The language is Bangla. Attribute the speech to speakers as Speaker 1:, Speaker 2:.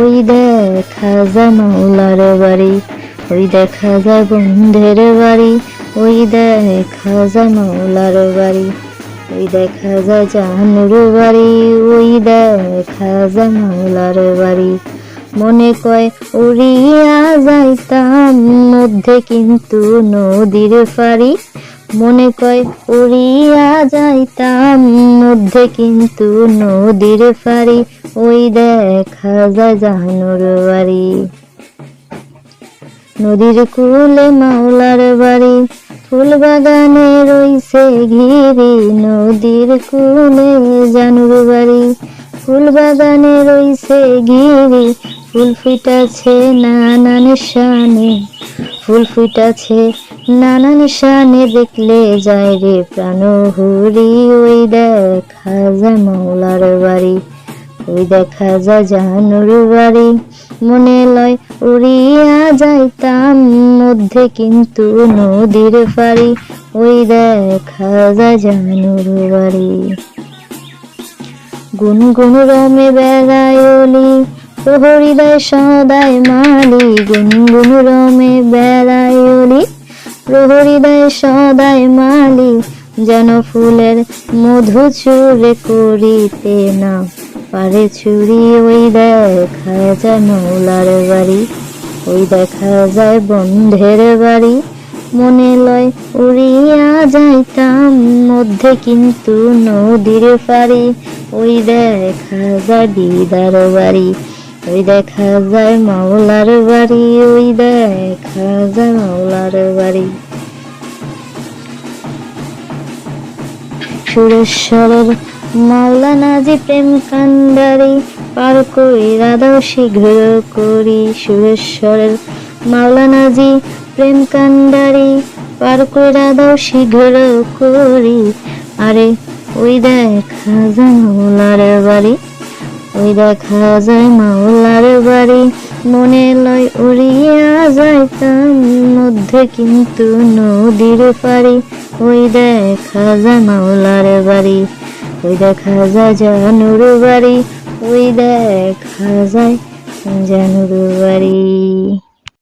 Speaker 1: ওই দেখা যায় মাওলার বাড়ি, ওই দেখা যায় বন্ধের বাড়ি, ওই দেখা যায় মাওলার বাড়ি, ওই দেখা যায় জাহানুর বাড়ি, ওই দেখা যায় মাওলার বাড়ি। মনে কয়, উড়িয়া যাইতাম মধ্যে কিন্তু নদীর ফাড়ি মনে কয়, উড়িয়া যাইতাম মধ্যে কিন্তু নদীর ফাড়ি ওই দেখা যায় জাহানুর বাড়ি। নদীর কূলে মাওলার বাড়ি, ফুল বাগানে রইছে ঘিরি, নদীর কূলে জানুর বাড়ি। ফুল বাগানে রইছে ঘিরি ফুল ফুটাছে নানান শানে ফুল ফুটাছে নানান শানে দেখলে যায় রে প্রাণ হুরি ওই দেখা যায় মাওলার বাড়ি, ওই দেখা যায় জানুর বাড়ি। মনে লয় উড়িয়া যাইতাম মধ্যে কিন্তু নদীর ফাড়ি ওই দেখা যায় জানুর বাড়ি। গুনগুন রমে বেড়ায়লি প্রহরিদায় সদায় মালি, গুনগুন রমে বেড়ায়লি প্রহরিদায় সদায় মালি, যেন ফুলের মধু চুরে করিতে না পারে চুরি ওই দেখা যায় মৌলার বাড়ি, ওই দেখা যায় বন্ধের বাড়ি। মনে লয় উড়িয়া যাইতাম, মধ্যে কিন্তু নদীর পারি ওই দেখা যায় দিদার বাড়ি ওই দেখা যায় মাওলার বাড়ি, ওই দেখা যায় মাওলার বাড়ি। সুরেশ্বরের মাওলানাজি প্রেম কান্ডারি পার কইরা দাও শীঘ্র করি। সুরেশ্বরের মাওলানাজি প্রেম কান্ডারি পার কইরা দাও শীঘ্র করি। আরে, ওই দেখা যায় মাওলার বাড়ি। ওই দেখা যায় মাওলার বাড়ি, মনে লয় উড়িয়া যায় তার মধ্যে কিন্তু নদীর পারি ওই দেখা যায় মাওলার বাড়ি, ওই দেখা যায় জানুর বাড়ি, ওই দেখা যায় জানুর বাড়ি।